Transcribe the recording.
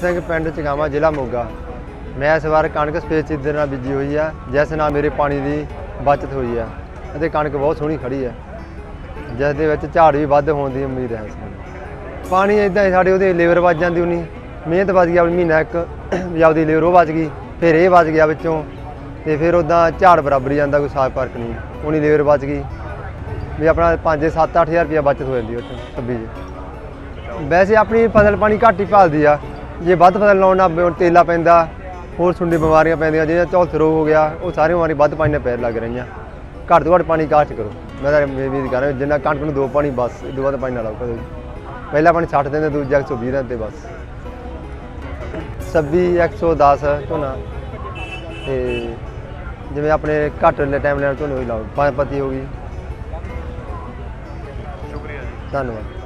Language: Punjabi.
ਸਿੰਘ ਪਿੰਡ ਚਗਾਵਾ ਜ਼ਿਲ੍ਹਾ ਮੋਗਾ। ਮੈਂ ਇਸ ਵਾਰ ਕਣਕ ਸਪੇਸ ਚੀਦਰ ਨਾਲ ਬੀਜੀ ਹੋਈ ਆ, ਜਿਸ ਨਾਲ ਮੇਰੇ ਪਾਣੀ ਦੀ ਬਚਤ ਹੋਈ ਆ ਅਤੇ ਕਣਕ ਬਹੁਤ ਸੋਹਣੀ ਖੜੀ ਆ, ਜਿਸ ਦੇ ਵਿੱਚ ਝਾੜ ਵੀ ਵੱਧ ਹੋਣ ਦੀ ਉਮੀਦ ਹੈ ਸਾਨੂੰ ਪਾਣੀ ਇਦਾਂ ਹੀ ਸਾਡੇ ਉਹਦੇ ਲੇਬਰ ਵੱਜ ਜਾਂਦੀ ਉਨੀ ਮਿਹਨਤ ਵੱਜ ਗਿਆ ਮਹੀਨਾ ਇੱਕ, ਵੀ ਆਪਦੀ ਲੇਬਰ ਉਹ ਵੱਜ ਗਈ, ਫਿਰ ਇਹ ਵੱਜ ਗਿਆ ਵਿੱਚੋਂ, ਤੇ ਫਿਰ ਉਦਾਂ ਝਾੜ ਬਰਾਬਰ ਹੀ ਜਾਂਦਾ, ਕੋਈ ਸਾਫ਼ ਫ਼ਰਕ ਨਹੀਂ ਉਨੀ ਲੇਬਰ ਵੱਜ ਗਈ, ਵੀ ਆਪਣਾ 5 7 8000 ਰੁਪਇਆ ਬਚਤ ਹੋ ਜਾਂਦੀ ਉਹ 'ਚੋਂ ਸੱਬੀ ਜੀ ਵੈਸੇ ਆਪਣੀ ਫਸਲ ਪਾਣੀ ਘੱਟ ਹੀ ਭਾਲਦੀ ਆ ਜੇ ਵੱਧ ਫਸਲ ਲਾਉਣ ਨਾਲ ਤੇਲਾ ਪੈਂਦਾ, ਹੋਰ ਸੁੰਡੀ ਬਿਮਾਰੀਆਂ ਪੈਂਦੀਆਂ ਜਿਵੇਂ ਝੌਲਸ ਰੋਗ ਹੋ ਗਿਆ, ਉਹ ਸਾਰੀਆਂ ਬਿਮਾਰੀ ਵੱਧ ਪਾਣੀ ਨਾਲ ਪੈਰ ਲੱਗ ਰਹੀਆਂ। ਘੱਟ ਤੋਂ ਘੱਟ ਪਾਣੀ ਕਾਸ਼ ਕਰੋ। ਮੈਂ ਤਾਂ ਉਮੀਦ ਕਰ ਰਿਹਾ, ਜਿੰਨਾ ਕਣਕ ਨੂੰ ਦੋ ਪਾਣੀ, ਬਸ, ਇਹ ਤੋਂ ਵੱਧ ਪਾਣੀ ਨਾ ਲਾਓ ਕਦੇ ਪਹਿਲਾ ਪਾਣੀ 60 ਦਿਨ ਤੇ, ਦੂਜਾ 120 ਦਿਨ ਤੇ, ਬਸ। ਸੱਬੀ 110 ਝੋਨਾ। ਤੇ ਜਿਵੇਂ ਆਪਣੇ ਘੱਟ ਲੈ ਟਾਈਮ ਲੈਣ ਝੋਨੇ ਹੋਈ ਲਾਓ। ਪੰਜ ਪੱਤੀ ਹੋ ਗਈ। ਸ਼ੁਕਰੀਆ ਜੀ ਧੰਨਵਾਦ।